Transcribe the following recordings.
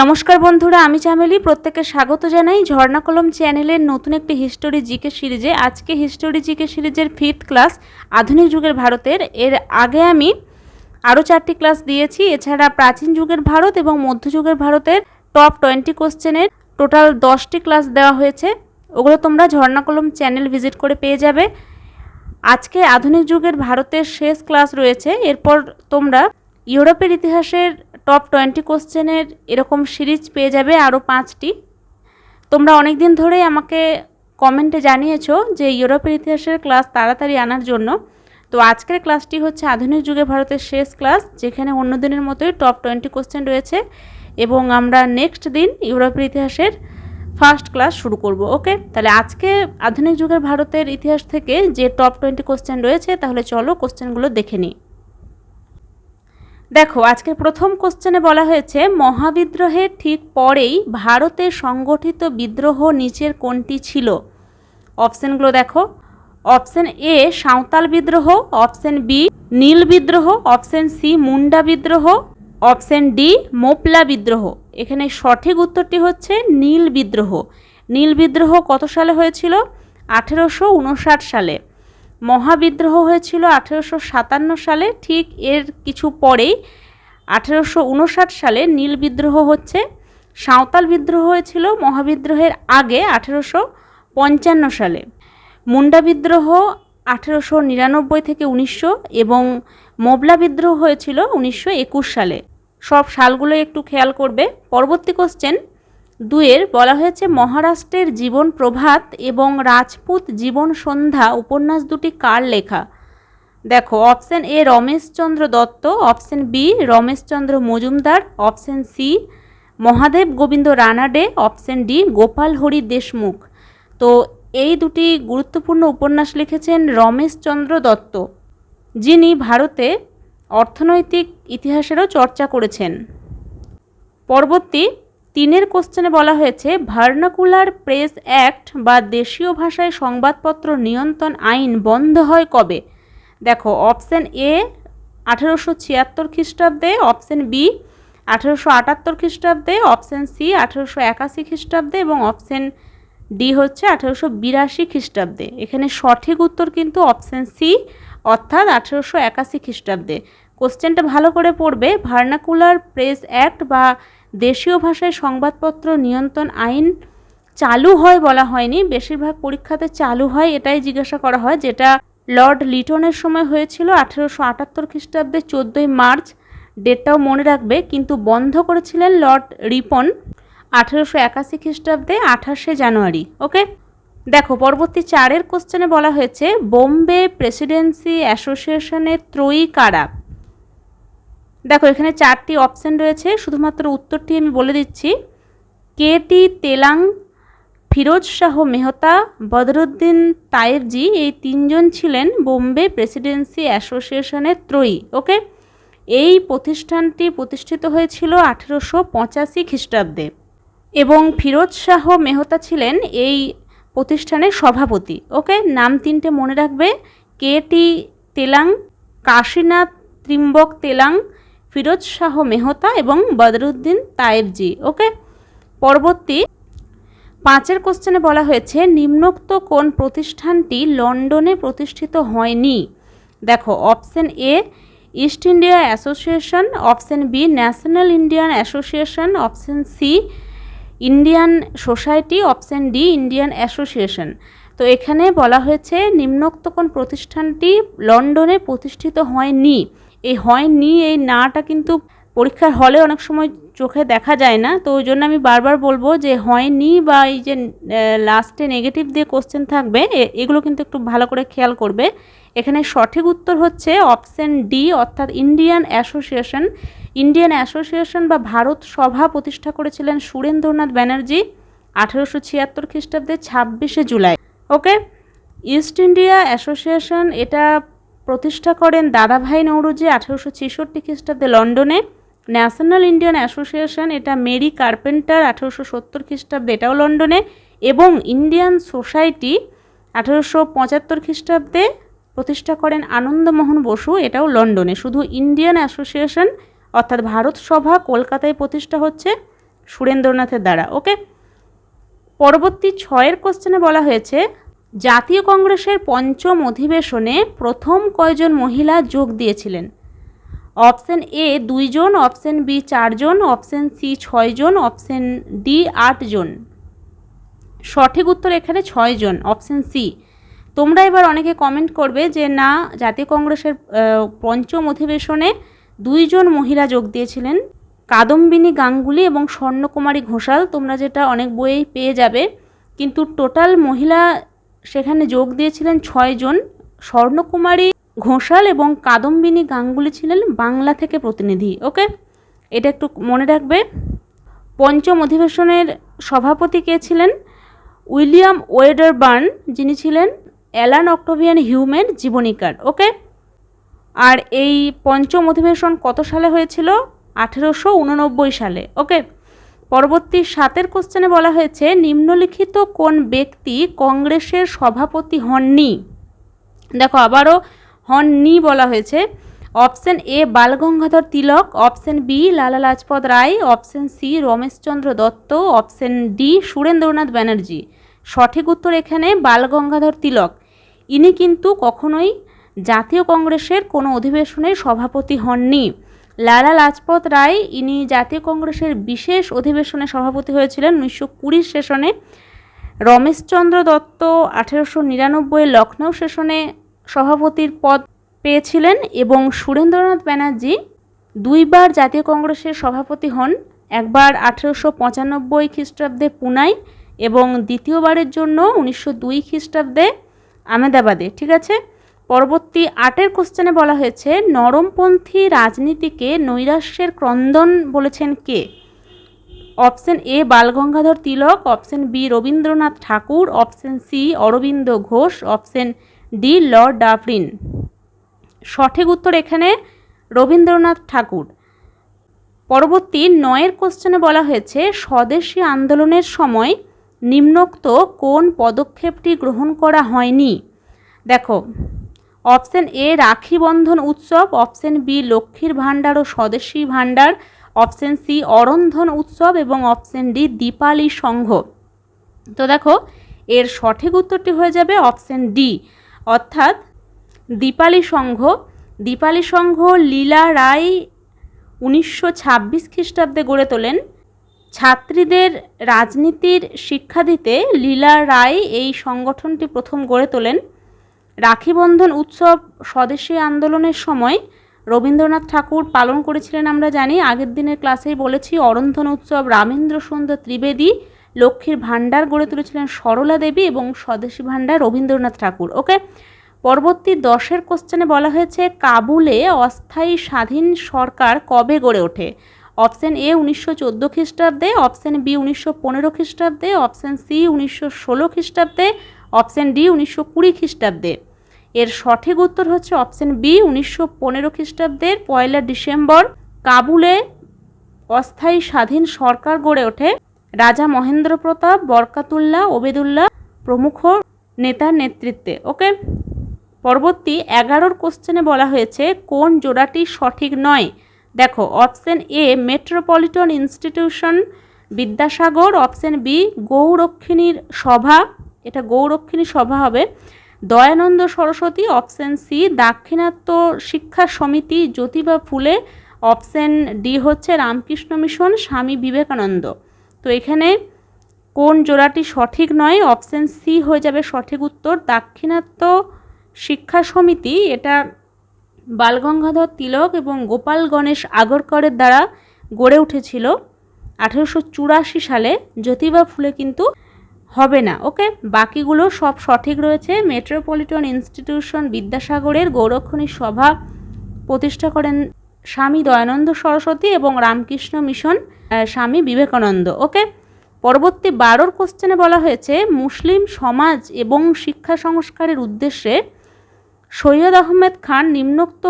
নমস্কার বন্ধুরা, আমি চামেলি। প্রত্যেককে স্বাগত জানাই ঝর্ণা কলম চ্যানেলের নতুন একটি হিস্টোরি জিকে সিরিজে। আজকে হিস্টোরি জিকে সিরিজের ফিফথ ক্লাস আধুনিক যুগের ভারতের। এর আগে আমি আরও চারটি ক্লাস দিয়েছি। এছাড়া প্রাচীন যুগের ভারত এবং মধ্যযুগের ভারতের টপ টোয়েন্টি কোশ্চেনের টোটাল দশটি ক্লাস দেওয়া হয়েছে। ওগুলো তোমরা ঝর্ণা কলম চ্যানেল ভিজিট করে পেয়ে যাবে। আজকে আধুনিক যুগের ভারতের শেষ ক্লাস রয়েছে। এরপর তোমরা ইউরোপের ইতিহাসের টপ টোয়েন্টি কোশ্চেনের এরকম সিরিজ পেয়ে যাবে আরও পাঁচটি। তোমরা অনেক দিন ধরেই আমাকে কমেন্টে জানিয়েছো যে ইউরোপের ইতিহাসের ক্লাস তাড়াতাড়ি আনার জন্য। তো আজকের ক্লাসটি হচ্ছে আধুনিক যুগে ভারতের শেষ ক্লাস যেখানে অন্য দিনের মতোই টপ টোয়েন্টি কোশ্চেন রয়েছে এবং আমরা নেক্সট দিন ইউরোপের ইতিহাসের ফার্স্ট ক্লাস শুরু করব, ওকে? তাহলে আজকে আধুনিক যুগের ভারতের ইতিহাস থেকে যে টপ টোয়েন্টি কোশ্চেন রয়েছে, তাহলে চলো কোশ্চেনগুলো দেখে নিই। দেখো আজকের প্রথম কোশ্চেনে বলা হয়েছে মহাবিদ্রোহের ঠিক পরেই ভারতে সংগঠিত বিদ্রোহ নিচের কোনটি ছিল? অপশানগুলো দেখো। অপশান এ সাঁওতাল বিদ্রোহ। অপশান বি নীল বিদ্রোহ। অপশান সি মুন্ডা বিদ্রোহ। অপশান ডি মোপলা বিদ্রোহ। এখানে সঠিক উত্তরটি হচ্ছে নীল বিদ্রোহ। নীল বিদ্রোহ কত সালে হয়েছিল? আঠেরোশো উনষাট সালে। মহাবিদ্রোহ হয়েছিল আঠেরোশো সাতান্ন সালে, ঠিক এর কিছু পরেই আঠেরোশো উনষাট সালে নীল বিদ্রোহ হচ্ছে। সাঁওতাল বিদ্রোহ হয়েছিল মহাবিদ্রোহের আগে আঠেরোশো পঞ্চান্ন সালে। মুন্ডা বিদ্রোহ আঠেরোশো নিরানব্বই থেকে উনিশশো এবং মোবলা বিদ্রোহ হয়েছিল উনিশশো একুশ সালে। সব সালগুলো একটু খেয়াল করবে। পরবর্তী কোশ্চেন দুয়ের বলা হয়েছে মহারাষ্ট্রের জীবন প্রভাত এবং রাজপুত জীবন সন্ধ্যা উপন্যাস দুটি কার লেখা? দেখো, option A Romeshchandra Dutt, option B Romeshchandra Majumdar, option C Mahadev Govind Ranade, option D Gopal Hari Deshmukh. তো এই দুটি গুরুত্বপূর্ণ উপন্যাস লিখেছেন রমেশচন্দ্র দত্ত, যিনি ভারতে অর্থনৈতিক ইতিহাসেরও চর্চা করেছেন। পরবর্তী তিনের কোশ্চেনে বলা হয়েছে, ভার্নাকুলার প্রেস অ্যাক্ট বা দেশীয় ভাষায় সংবাদপত্র নিয়ন্ত্রণ আইন বন্ধ হয় কবে? দেখো, অপশান এ আঠেরোশো ছিয়াত্তর খ্রিস্টাব্দে, অপশান বি আঠেরোশো আটাত্তর খ্রিস্টাব্দে, অপশান সি আঠেরোশো একাশি খ্রিস্টাব্দে এবং অপশান ডি হচ্ছে আঠেরোশো বিরাশি খ্রিস্টাব্দে। এখানে সঠিক উত্তর কিন্তু অপশান সি, অর্থাৎ আঠেরোশো একাশি খ্রিস্টাব্দে। কোশ্চেনটা ভালো করে পড়বে, ভার্নাকুলার প্রেস অ্যাক্ট বা দেশীয় ভাষায় সংবাদপত্র নিয়ন্ত্রণ আইন চালু হয় বলা হয়নি। বেশিরভাগ পরীক্ষাতে চালু হয়, এটাই জিজ্ঞাসা করা হয়, যেটা লর্ড লিটনের সময় হয়েছিল আঠেরোশো আটাত্তর খ্রিস্টাব্দে চোদ্দোই মার্চ। ডেটটাও মনে রাখবে, কিন্তু বন্ধ করেছিলেন লর্ড রিপন আঠেরোশো একাশি খ্রিস্টাব্দে আঠাশে জানুয়ারি। ওকে? দেখো, পরবর্তী চারের কোশ্চেনে বলা হয়েছে, বোম্বে প্রেসিডেন্সি অ্যাসোসিয়েশনের ত্রয়ী কারা? দেখো, এখানে চারটি অপশান রয়েছে। শুধুমাত্র উত্তরটি আমি বলে দিচ্ছি। কেটি তেলাং, ফিরোজ শাহ মেহতা, বদরুদ্দিন তায়েবজি এই তিনজন ছিলেন বোম্বে প্রেসিডেন্সি অ্যাসোসিয়েশনের ত্রয়ী, ওকে? এই প্রতিষ্ঠানটি প্রতিষ্ঠিত হয়েছিল আঠেরোশো পঁচাশি খ্রিস্টাব্দে এবং ফিরোজ শাহ মেহতা ছিলেন এই প্রতিষ্ঠানের সভাপতি, ওকে? নাম তিনটে মনে রাখবে। কেটি তেলাং, কাশীনাথ ত্রিম্বক তেলাং ফিরোজ শাহ মেহতা এবং বদরুদ্দিন তায়েবজি, ওকে? পরবর্তী পাঁচের কোশ্চেনে বলা হয়েছে, নিম্নোক্ত কোন প্রতিষ্ঠানটি লন্ডনে প্রতিষ্ঠিত হয়নি? দেখো option A East India Association option B National Indian Association option C Indian Society option D Indian Association তো এখানে বলা হয়েছে, নিম্নোক্ত কোন প্রতিষ্ঠানটি লন্ডনে প্রতিষ্ঠিত হয়নি। এই হয়নি এই নাটা কিন্তু পরীক্ষার হলে অনেক সময় চোখে দেখা যায় না। তো ওই জন্য আমি বারবার বলব যে হয়নি বা এই যে লাস্টে নেগেটিভ দিয়ে কোশ্চেন থাকবে এগুলো কিন্তু একটু ভালো করে খেয়াল করবে। এখানে সঠিক উত্তর হচ্ছে অপশান ডি অর্থাৎ ইন্ডিয়ান অ্যাসোসিয়েশন ইন্ডিয়ান অ্যাসোসিয়েশন বা ভারত সভা প্রতিষ্ঠা করেছিলেন সুরেন্দ্রনাথ ব্যানার্জি আঠেরোশো ছিয়াত্তর খ্রিস্টাব্দে ছাব্বিশে July. Okay East India Association এটা প্রতিষ্ঠা করেন দাদাভাই নৌরুজি আঠেরোশো ছেষট্টি খ্রিস্টাব্দে লন্ডনে। ন্যাশনাল ইন্ডিয়ান অ্যাসোসিয়েশন, এটা মেরি কার্পেন্টার আঠেরোশো সত্তর খ্রিস্টাব্দে, এটাও লন্ডনে। এবং ইন্ডিয়ান সোসাইটি আঠেরোশো পঁচাত্তর খ্রিস্টাব্দে প্রতিষ্ঠা করেন আনন্দমোহন বসু, এটাও লন্ডনে। শুধু ইন্ডিয়ান অ্যাসোসিয়েশন, অর্থাৎ ভারত সভা কলকাতায় প্রতিষ্ঠা হচ্ছে সুরেন্দ্রনাথের দ্বারা, ওকে? পরবর্তী ছয়ের কোশ্চেনে বলা হয়েছে জাতীয় কংগ্রেসের পঞ্চম অধিবেশনে প্রথম কয়জন মহিলা যোগ দিয়েছিলেন? অপশন এ দুইজন, অপশন বি চারজন, অপশন সি ছয়জন, অপশন ডি আটজন। সঠিক উত্তর এখানে ছয়জন, অপশন সি। তোমরা এবার অনেকে কমেন্ট করবে যে না, জাতীয় কংগ্রেসের পঞ্চম অধিবেশনে দুইজন মহিলা যোগ দিয়েছিলেন। কাদম্বিনী গাঙ্গুলি এবং স্বর্ণকুমারী ঘোষাল, তোমরা যেটা অনেক বইয়েই পেয়ে যাবে। কিন্তু টোটাল মহিলা সেখানে যোগ দিয়েছিলেন ছয়জন স্বর্ণকুমারী ঘোষাল এবং কাদম্বিনী গাঙ্গুলি ছিলেন বাংলা থেকে প্রতিনিধি, ওকে? এটা একটু মনে রাখবে। পঞ্চম অধিবেশনের সভাপতি কে ছিলেন? উইলিয়াম ওয়েডারবার্ন, যিনি ছিলেন অ্যালান অক্টোভিয়ান হিউমের জীবনীকার, ওকে? আর এই পঞ্চম অধিবেশন কত সালে হয়েছিল? আঠেরোশো উননব্বই সালে, ওকে? পরবর্তী সাতের কোশ্চেনে বলা হয়েছে, নিম্নলিখিত কোন ব্যক্তি কংগ্রেসের সভাপতি হননি? দেখো, আবারও হননি বলা হয়েছে। Option A Balgangadhar Tilak. Option B Lala Lajpat Rai. Option C Romeshchandra Dutt. Option D Surendranath Banerjee. সঠিক উত্তর এখানে, বালগঙ্গাধর তিলক। ইনি কিন্তু কখনোই জাতীয় কংগ্রেসের কোনো অধিবেশনে সভাপতি হননি। লালা লাজপত রায়, ইনি জাতীয় কংগ্রেসের বিশেষ অধিবেশনে সভাপতি হয়েছিলেন উনিশশো কুড়ির সেশনে। রমেশচন্দ্র দত্ত আঠেরোশো নিরানব্বই লখনৌ সেশনে সভাপতির পদ পেয়েছিলেন এবং সুরেন্দ্রনাথ ব্যানার্জি দুইবার জাতীয় কংগ্রেসের সভাপতি হন, একবার আঠেরোশো পঁচানব্বই খ্রিস্টাব্দে পুনায় এবং দ্বিতীয়বারের জন্য উনিশশো দুই খ্রিস্টাব্দে আমেদাবাদে ঠিক আছে? পরবর্তী আটের কোশ্চেনে বলা হয়েছে, নরমপন্থী রাজনীতিকে নৈরাশ্যের ক্রন্দন বলেছেন কে? Option A Balgangadhar Tilak option B Rabindranath Tagore option C Aurobindo Ghosh option D Lord Dufferin. সঠিক উত্তর এখানে রবীন্দ্রনাথ ঠাকুর। পরবর্তী নয়ের কোশ্চেনে বলা হয়েছে, স্বদেশী আন্দোলনের সময় নিম্নোক্ত কোন পদক্ষেপটি গ্রহণ করা হয়নি? দেখো অপশন এ, রাখি বন্ধন উৎসব, অপশন বি, লক্ষ্মীর ভাণ্ডার ও স্বদেশী ভাণ্ডার, অপশন সি, অরন্ধন উৎসব এবং অপশন ডি, দীপালি সংঘ। তো দেখো, এর সঠিক উত্তরটি হয়ে যাবে অপশন ডি। অর্থাৎ দীপালি সংঘ দীপালি সংঘ লীলা রায় উনিশশো ছাব্বিশ খ্রিস্টাব্দে গড়ে তোলেন। ছাত্রীদের রাজনীতির শিক্ষা দিতে লীলা রায় এই সংগঠনটি প্রথম গড়ে তোলেন। রাখিবন্ধন উৎসব স্বদেশী আন্দোলনের সময় রবীন্দ্রনাথ ঠাকুর পালন করেছিলেন আমরা জানি। আগের দিনের ক্লাসেই বলেছি, অরন্ধন উৎসব রামেন্দ্র সুন্দর ত্রিবেদী লক্ষ্মীর ভাণ্ডার গড়ে তুলেছিলেন সরলা দেবী এবং স্বদেশী ভাণ্ডার রবীন্দ্রনাথ ঠাকুর। ওকে? পরবর্তী দশের কোশ্চেনে বলা হয়েছে, কাবুলে অস্থায়ী স্বাধীন সরকার কবে গড়ে ওঠে? অপশন এ উনিশশো চোদ্দ খ্রিস্টাব্দে, অপশন বি উনিশশো পনেরো খ্রিস্টাব্দে, অপশন সি উনিশশো ষোলো খ্রিস্টাব্দে অপশন ডি উনিশশো কুড়ি খ্রিস্টাব্দে। এর সঠিক উত্তর হচ্ছে অপশন বি উনিশশো পনেরো খ্রিস্টাব্দের পয়লা ডিসেম্বর, কাবুলে অস্থায়ী স্বাধীন সরকার গড়ে ওঠে রাজা মহেন্দ্র প্রতাপ, বরকাতুল্লাহ, ওবেদুল্লাহ প্রমুখ নেতার নেতৃত্বে। ওকে পরবর্তী এগারোর কোশ্চেনে বলা হয়েছে, কোন জোড়াটি সঠিক নয়? দেখো, option A metropolitan institution, Vidyasagar, option B গৌরক্ষিণীর সভা এটা গৌরক্ষিণী সভা হবে। দয়ানন্দ সরস্বতী অপশন সি দাক্ষিণাত্য শিক্ষা সমিতি, জ্যোতিবা ফুলে অপশন ডি হচ্ছে রামকৃষ্ণ মিশন, স্বামী বিবেকানন্দ। তো এখানে কোন জোড়াটি সঠিক নয় অপশন সি হয়ে যাবে সঠিক উত্তর, দাক্ষিণাত্য শিক্ষা সমিতি, এটা বালগঙ্গাধর তিলক এবং গোপাল গণেশ আগরকরের দ্বারা গড়ে উঠেছিল। আঠেরোশো চুরাশি সালে জ্যোতিবা ফুলে কিন্তু হবে না ওকে বাকিগুলো সব সঠিক রয়েছে। মেট্রোপলিটন ইনস্টিটিউশন বিদ্যাসাগরের গৌরক্ষণী সভা প্রতিষ্ঠা করেন স্বামী দয়ানন্দ সরস্বতী এবং রামকৃষ্ণ মিশন স্বামী বিবেকানন্দ ওকে পরবর্তী বারোর কোশ্চেনে বলা হয়েছে, মুসলিম সমাজ এবং শিক্ষা সংস্কারের উদ্দেশ্যে সৈয়দ আহমেদ খান নিম্নোক্ত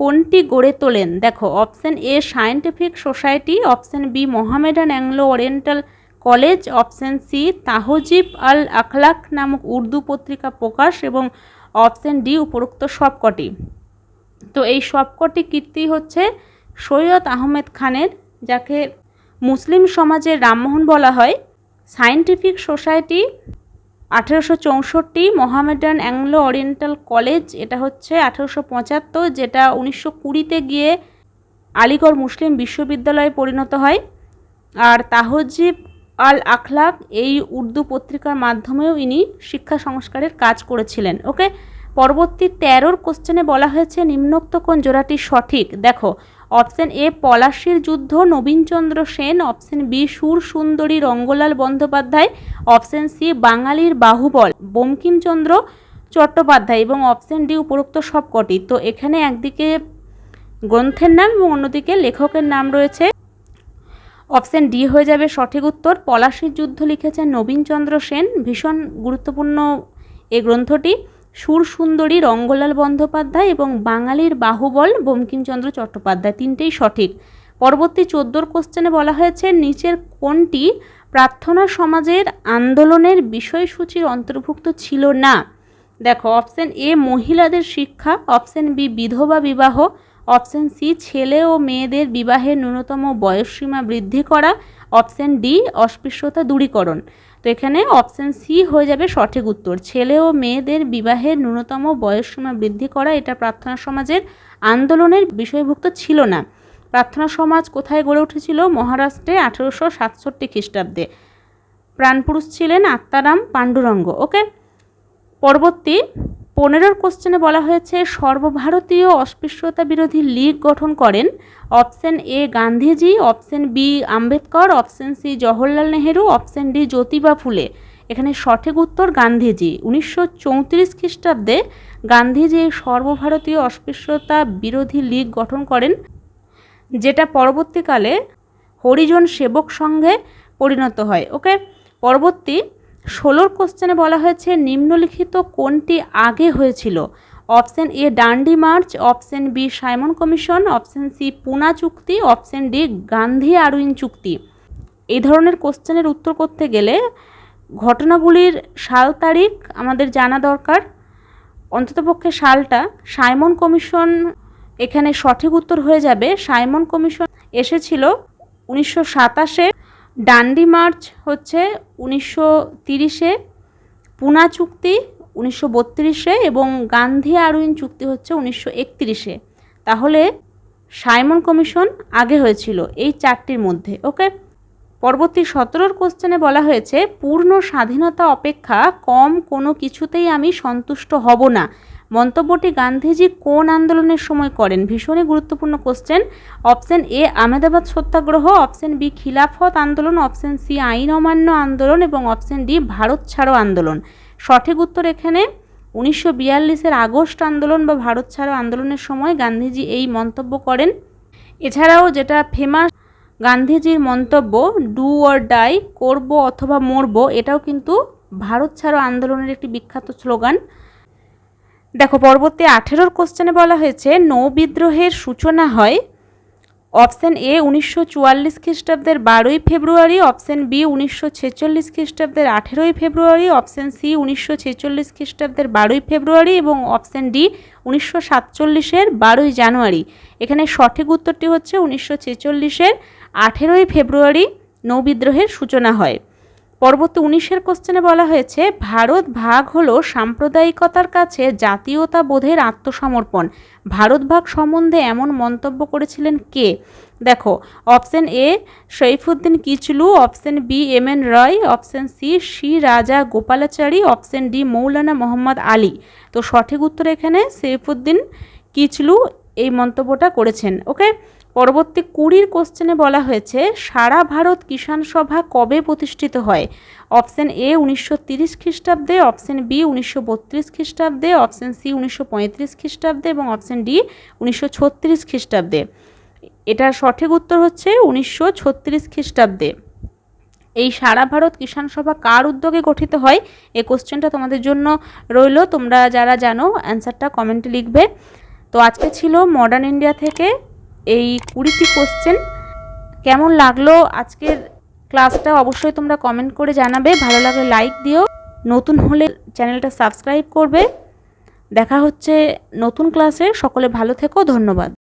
কোনটি গড়ে তোলেন? দেখো option A scientific society option B Mohammedan Anglo Oriental College option C Tahzib al Akhlaq নামক উর্দু পত্রিকা প্রকাশ এবং অপশন ডি উপরোক্ত সবকটি। তো এই সবকটি কীর্তি হচ্ছে সৈয়দ আহমেদ খানের, যাকে মুসলিম সমাজের রামমোহন বলা হয়। সায়েন্টিফিক সোসাইটি আঠেরোশো চৌষট্টি মোহামেডান অ্যাংলো ওরিয়েন্টাল কলেজ, এটা হচ্ছে আঠেরোশো পঁচাত্তর, যেটা উনিশশো কুড়িতে গিয়ে আলিগড় মুসলিম বিশ্ববিদ্যালয়ে পরিণত হয়। আর তাহজিব আল আখলাক এই উর্দু পত্রিকার মাধ্যমেও ইনি শিক্ষা সংস্কারের কাজ করেছিলেন, ওকে? পরবর্তী তেরোর কোশ্চেনে বলা হয়েছে নিম্নোক্ত কোন জোড়াটি সঠিক? দেখো, অপশন এ, পলাশির যুদ্ধ, নবীনচন্দ্র সেন, অপশন বি সুর সুন্দরী রঙ্গলাল বন্দ্যোপাধ্যায়, অপশন সি, বাঙালির বাহুবল, বঙ্কিমচন্দ্র চট্টোপাধ্যায় এবং অপশন ডি, উপরোক্ত সবকটি। তো এখানে একদিকে গ্রন্থের নাম এবং অন্যদিকে লেখকের নাম রয়েছে অপশন ডি হয়ে যাবে সঠিক উত্তর। পলাশির যুদ্ধ লিখেছেন নবীনচন্দ্র সেন। ভীষণ গুরুত্বপূর্ণ এ গ্রন্থটি। সুর সুন্দরী রঙ্গলাল বন্দ্যোপাধ্যায় এবং বাঙালির বাহুবল বঙ্কিমচন্দ্র চট্টোপাধ্যায়। তিনটেই সঠিক। পরবর্তী চোদ্দোর কোশ্চেনে বলা হয়েছে, নিচের কোনটি প্রার্থনা সমাজের আন্দোলনের বিষয়সূচির অন্তর্ভুক্ত ছিল না? দেখো, অপশন এ, মহিলাদের শিক্ষা, অপশন বি, বিধবা বিবাহ অপশন সি, ছেলে ও মেয়েদের বিবাহের ন্যূনতম বয়সসীমা বৃদ্ধি করা। অপশন ডি, অস্পৃশ্যতা দূরীকরণ। তো এখানে অপশন সি হয়ে যাবে সঠিক উত্তর। ছেলে ও মেয়েদের বিবাহের ন্যূনতম বয়সসীমা বৃদ্ধি করা এটা প্রার্থনা সমাজের আন্দোলনের বিষয়ভুক্ত ছিল না। প্রার্থনা সমাজ কোথায় গড়ে উঠেছিল? মহারাষ্ট্রে আঠেরোশো সাতষট্টি খ্রিস্টাব্দে। প্রাণপুরুষ ছিলেন আত্মারাম পাণ্ডুরঙ্গ। ওকে? পরবর্তী পনেরোর কোশ্চেনে বলা হয়েছে, সর্বভারতীয় অস্পৃশ্যতা বিরোধী লীগ গঠন করেন option A Gandhiji, option B Ambedkar, option C Jawaharlal Nehru, option D Jyotiba Phule. এখানে সঠিক উত্তর গান্ধীজি। উনিশশো চৌত্রিশ খ্রিস্টাব্দে গান্ধীজি সর্বভারতীয় অস্পৃশ্যতা বিরোধী লীগ গঠন করেন, যেটা পরবর্তীকালে হরিজন সেবক সংঘে পরিণত হয়। ওকে? পরবর্তী ষোলোর কোশ্চেনে বলা হয়েছে, নিম্নলিখিত কোনটি আগে হয়েছিল? Option A, Dandi march, option B, Simon commission, option C, Poona চুক্তি, অপশন ডি, গান্ধী আরউইন চুক্তি। এই ধরনের কোশ্চেনের উত্তর করতে গেলে ঘটনাগুলির সাল তারিখ আমাদের জানা দরকার। অন্ততপক্ষে সালটা সাইমন কমিশন এখানে সঠিক উত্তর হয়ে যাবে। সাইমন কমিশন এসেছিল উনিশশো সাতাশে ডান্ডি মার্চ হচ্ছে উনিশশো তিরিশে, পুনা চুক্তি উনিশশো বত্রিশে এবং গান্ধী আরউইন চুক্তি হচ্ছে উনিশশো একত্রিশে। তাহলে সাইমন কমিশন আগে হয়েছিল এই চারটির মধ্যে, ওকে? পরবর্তী সতেরোর কোশ্চেনে বলা হয়েছে, পূর্ণ স্বাধীনতা অপেক্ষা কম কোনো কিছুতেই আমি সন্তুষ্ট হব না। মন্তব্যটি গান্ধীজি কোন আন্দোলনের সময় করেন? ভীষণই গুরুত্বপূর্ণ question option A Ahmedabad satyagraha. Option B Khilafat আন্দোলন। অপশন সি আইন অমান্য আন্দোলন। এবং অপশন ডি ভারত ছাড়ো আন্দোলন। সঠিক উত্তর এখানে, উনিশশো বিয়াল্লিশের আগস্ট আন্দোলন বা ভারত ছাড়ো আন্দোলনের সময় গান্ধীজি এই মন্তব্য করেন। এছাড়াও যেটা ফেমাস গান্ধীজির মন্তব্য ডু অর ডাই করব অথবা মরব এটাও কিন্তু ভারত ছাড়ো আন্দোলনের একটি বিখ্যাত স্লোগান। দেখো, পরবর্তী আঠেরোর কোশ্চেনে বলা হয়েছে, নৌ বিদ্রোহের সূচনা হয়। অপশন এ উনিশশো চুয়াল্লিশ খ্রিস্টাব্দের বারোই ফেব্রুয়ারি। অপশন বি উনিশশো ছেচল্লিশ খ্রিস্টাব্দের আঠেরোই ফেব্রুয়ারি। অপশন সি উনিশশো ছেচল্লিশ খ্রিস্টাব্দের বারোই ফেব্রুয়ারি এবং অপশন ডি উনিশশো সাতচল্লিশের বারোই জানুয়ারি। এখানে সঠিক উত্তরটি হচ্ছে, উনিশশো ছেচল্লিশের আঠেরোই ফেব্রুয়ারি নৌবিদ্রোহের সূচনা হয়। পরবর্তী উনিশের কোশ্চেনে বলা হয়েছে, ভারত ভাগ হলো সাম্প্রদায়িকতার কাছে জাতীয়তা বোধের আত্মসমর্পণ। ভারত ভাগ সম্বন্ধে এমন মন্তব্য করেছিলেন কে? দেখো option A Saifuddin Kitchlew option B M N Roy option C C Rajagopalachari option D Maulana Mohammad Ali. তো সঠিক উত্তর এখানে সৈফুদ্দিন কিচলু এই মন্তব্যটা করেছেন ওকে পরবর্তী কুড়ির কোশ্চেনে বলা হয়েছে, সারা ভারত কিষাণ সভা কবে প্রতিষ্ঠিত হয়? অপশন এ উনিশশো তিরিশ খ্রিস্টাব্দে, অপশন বি উনিশশো বত্রিশ খ্রিস্টাব্দে, অপশন সি উনিশশো পঁয়ত্রিশ খ্রিস্টাব্দে এবং অপশন ডি উনিশশো ছত্রিশ খ্রিস্টাব্দে। এটার সঠিক উত্তর হচ্ছে উনিশশো ছত্রিশ খ্রিস্টাব্দে। এই সারা ভারত কিষাণ সভা কার উদ্যোগে গঠিত হয়? এই কোশ্চেনটা তোমাদের জন্য রইল। তোমরা যারা জানো, অ্যান্সারটা কমেন্টে লিখবে। তো আজকে ছিল মডার্ন ইন্ডিয়া থেকে এই কুড়িটি কোশ্চেন কেমন লাগল আজকের ক্লাসটা অবশ্যই তোমরা কমেন্ট করে জানাবে। ভালো লাগলে লাইক দিও। নতুন হলে চ্যানেলটা সাবস্ক্রাইব করবে। দেখা হচ্ছে নতুন ক্লাসে সকলে ভালো থেকো। ধন্যবাদ।